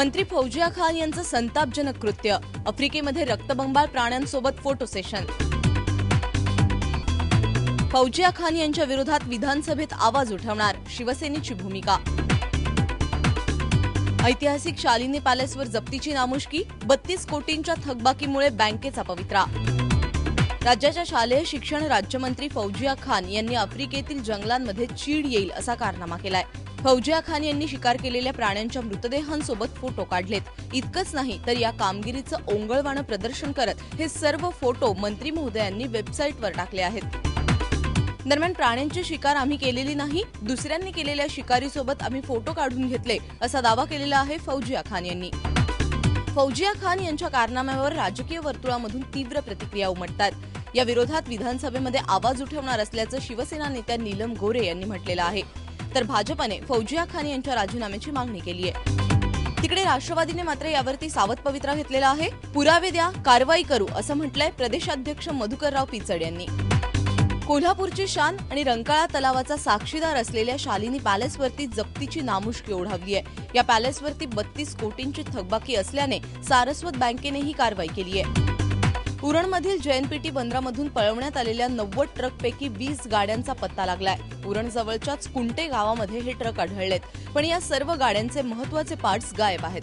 मंत्री फौजिया खान यांचं संतापजनक कृत्य आफ्रिकेमध्ये रक्तबंबाळ प्राण्यांसोबत फोटो सेशन. फौजिया खान यांच्या विरोधात विधानसभेत आवाज उठवणार शिवसेनेची भूमिका. ऐतिहासिक शालिनी पॅलेसवर जप्तीची नामुष्की बत्तीस कोटींच्या थकबाकीमुळे बँकेचा पवित्रा. राज्याच्या शालेय शिक्षण राज्यमंत्री फौजिया खान यांनी आफ्रिकेतील जंगलांमध्ये चीड येईल असा कारनामा केलाय. फौजिया खान यांनी शिकार केलेल्या प्राण्यांच्या मृतदेहांसोबत फोटो काढलेत. इतकंच नाही तर या कामगिरीचं ओंगळवाणं प्रदर्शन करत हे सर्व फोटो मंत्री महोदयांनी वेबसाईटवर टाकले आहेत. दरम्यान प्राण्यांची शिकार आम्ही केलेली नाही दुसऱ्यांनी केलेल्या शिकारीसोबत आम्ही फोटो काढून घेतले असा दावा केलेला आहे फौजिया खान यांनी. फौजिया खान यांच्या कारनाम्यावर राजकीय वर्तुळामधून तीव्र प्रतिक्रिया उमटतात. या विरोधात विधानसभेमध्ये आवाज उठवणार असल्याचं शिवसेना नेत्या नीलम गोरे यांनी म्हटलेलं आहे. तर भाजपाने फौजिया खान यांच्या राजीनाम्याची मागणी केली आहे. तिकडे राष्ट्रवादीने मात्र यावरती सावध पवित्रा घेतलेला आहे. पुरावे द्या कारवाई करू असं म्हटलंय प्रदेशाध्यक्ष मधुकरराव पिचड यांनी. कोल्हापूरची शान आणि रंकाळा तलावाचा साक्षीदार असलेल्या शालिनी पॅलेसवरती जप्तीची नामुष्की ओढावली आहे. या पॅलेसवरती बत्तीस कोटींची थकबाकी असल्याने सारस्वत बँकेने ही कारवाई केली आहे. उरणमधील जयनपीटी बंदरामधून पळवण्यात आलेल्या नव्वद ट्रकपैकी वीस गाड्यांचा पत्ता लागलाय. उरणजवळच्याच कुंटे गावामध्ये हे ट्रक आढळलेत. पण या सर्व गाड्यांचे महत्त्वाचे पार्ट्स गायब आहेत.